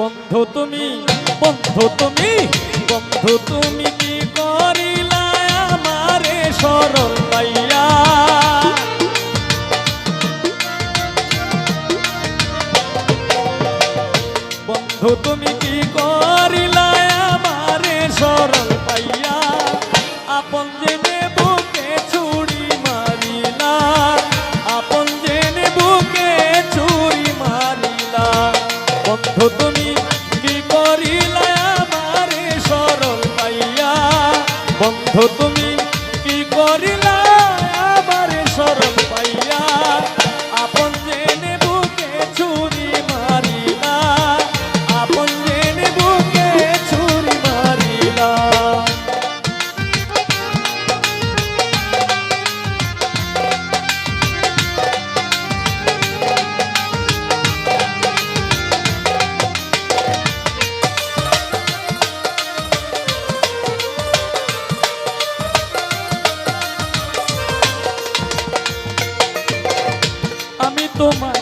তুমি, বন্ধু তুমি বন্ধু তুমি কি করিলা আমারে সরল পাইয়া? বন্ধু তুমি কি করিলা আমারে সরল পাইয়া? আপন তোমার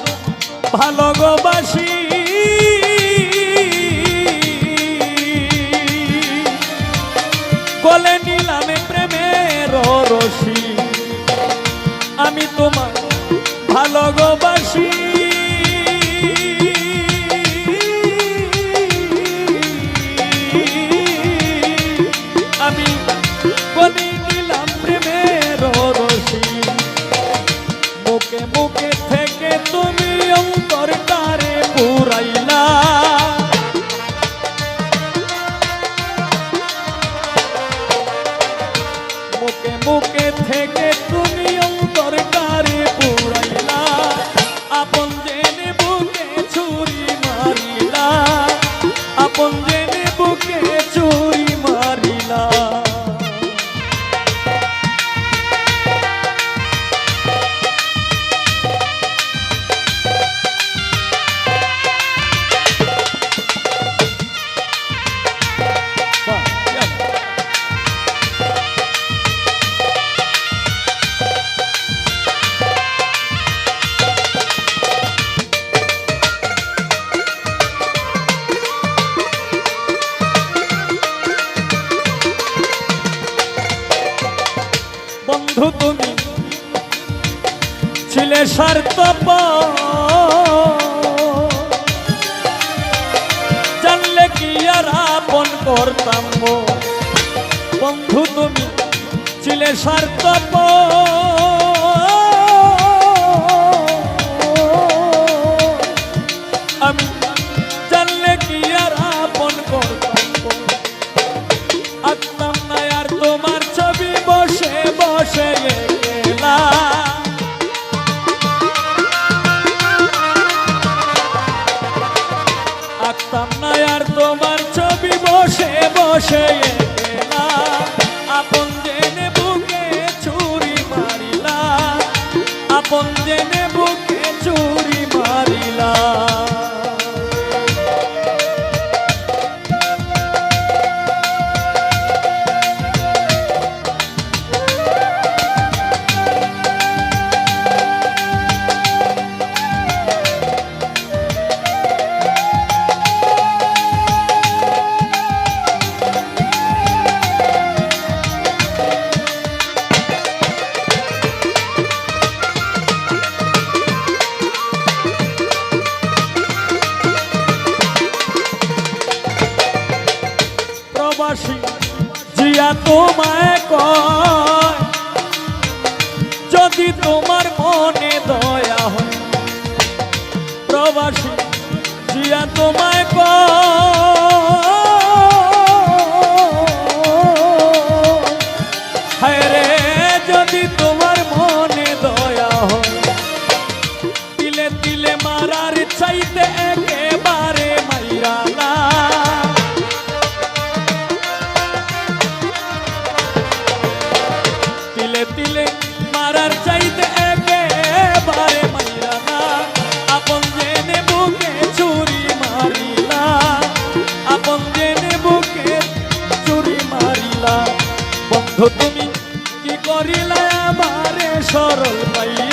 ভালোবাসি। কলে নিলামে প্রেমের রসি আমি তোমার ভালোবাসি। থেকে বন্ধু তুমি ছিলে স্বার্থপ জানলে কি আর আপন করতাম? বন্ধু তুমি ছিলে স্বার্থপ আর তোমার ছবি বসে বসে আপন জেনে বুকে ছুরি মারিলা। আপন জেনে বুকে প্রবাসী জিয়া তোমায় কয়। যদি তোমার মনে দয়া হয় প্রবাসী জিয়া তোমায় কয়। সরল পাইয়া